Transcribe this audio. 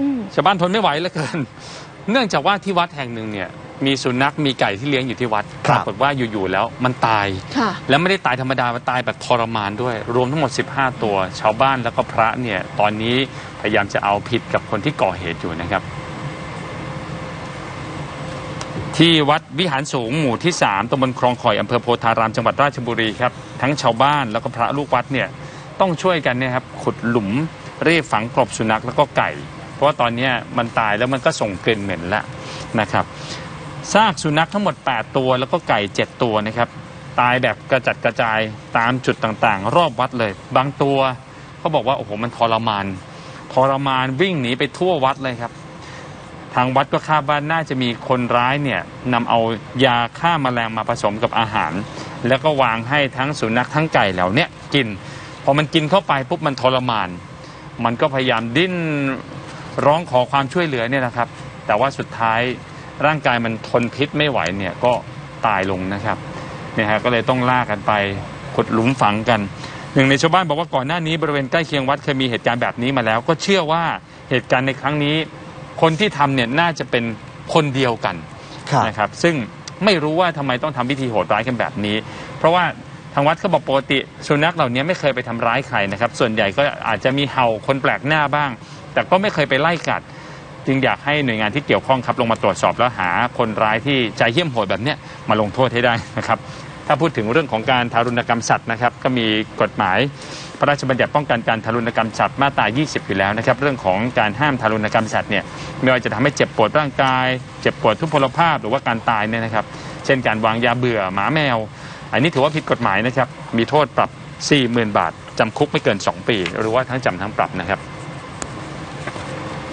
อืมชาวบ้านทนไม่ไหวเหลือเกิน เนื่องจากว่าที่วัดแห่งหนึ่งเนี่ย มีสุนัขมีไก่ที่เลี้ยงอยู่ที่วัดคปรับรากฏว่าอยู่ๆแล้วมันตายค่ะแล้วไม่ได้ตายธรรมดามันตายแบบทรมานด้วย รวมทั้งหมด 15 ตัว ชาวบ้านแล้วก็พระเนี่ย ตอนนี้พยายามจะเอาผิดกับคนที่ก่อเหตุอยู่นะครับที่วัดวิหารสูงหมู่ที่ 3ตำบลคลองข่อยอำเภอโพธารามจังหวัดราชบุรีครับ ทั้งชาวบ้านแล้วก็พระลูกวัดเนี่ยต้องช่วยกันเนี่ยครับขุดหลุมรีบฝังกลบสุนัขแล้วก็ไก่เพ ราะว่าตอนนี้มันตายแล้วมันก็ส่งกลิ่นเหม็นแล้วนะครับซากสุนัขทั้งหมด 8 ตัวแล้วก็ไก่ 7 ตัวนะครับ ตายแบบกระจัดกระจายตามจุดต่างๆ รอบวัดเลย บางตัวเขาบอกว่าโอ้โหมันทรมานทรมานวิ่งหนีไปทั่ววัดเลยครับ ทางวัดก็คาดว่าน่าจะมีคนร้ายเนี่ยนำเอายาฆ่าแมลงมาผสมกับอาหาร แล้วก็วางให้ทั้งสุนัขทั้งไก่เหล่านี้กินพอมันกินเข้าไปปุ๊บมันทรมาน มันก็พยายามดิ้น ร้องขอความช่วยเหลือเนี่ยนะครับ แต่ว่าสุดท้ายร่างกายมันทนพิษไม่ไหวเนี่ยก็ตายลงนะครับเนี่ยฮะก็เลยต้องล่ากันไปขุดหลุมฝังกันหนึ่งในชาวบ้านบอกว่าก่อนหน้านี้บริเวณใกล้เคียงวัดเคยมีเหตุการณ์แบบนี้มาแล้ว ก็เชื่อว่าเหตุการณ์ในครั้งนี้ คนที่ทำเนี่ยน่าจะเป็นคนเดียวกันครับ นะครับ ซึ่งไม่รู้ว่าทำไมต้องทำพิธีโหดร้ายกันแบบนี้ เพราะว่า ทางวัดเขาบอกปกติสุนัขเหล่านี้ไม่เคยไปทำร้ายใครนะครับ ส่วนใหญ่ก็อาจจะมีเห่าคนแปลกหน้าบ้าง แต่ก็ไม่เคยไปไล่กัด จึงอยากให้หน่วยงานที่เกี่ยวข้องครับลงมาตรวจสอบแล้วหาคนร้ายที่ใจเหี้ยมโหดแบบนี้มาลงโทษให้ได้นะครับถ้าพูดถึงเรื่องของการทารุณกรรมสัตว์นะครับก็มีกฎหมายพระราชบัญญัติป้องกันการทารุณกรรมสัตว์มาตรา 20 อยู่แล้วนะครับ เรื่องของการห้ามทารุณกรรมสัตว์เนี่ยไม่ว่าจะทำให้เจ็บปวดร่างกาย เจ็บปวดทุพพลภาพหรือว่าการตายเนี่ยนะครับ เช่นการวางยาเบื่อหมาแมว อันนี้ถือว่าผิดกฎหมายนะครับ มีโทษปรับ 40,000 บาท จำคุกไม่เกิน 2 ปี หรือว่าทั้งจำทั้งปรับนะครับ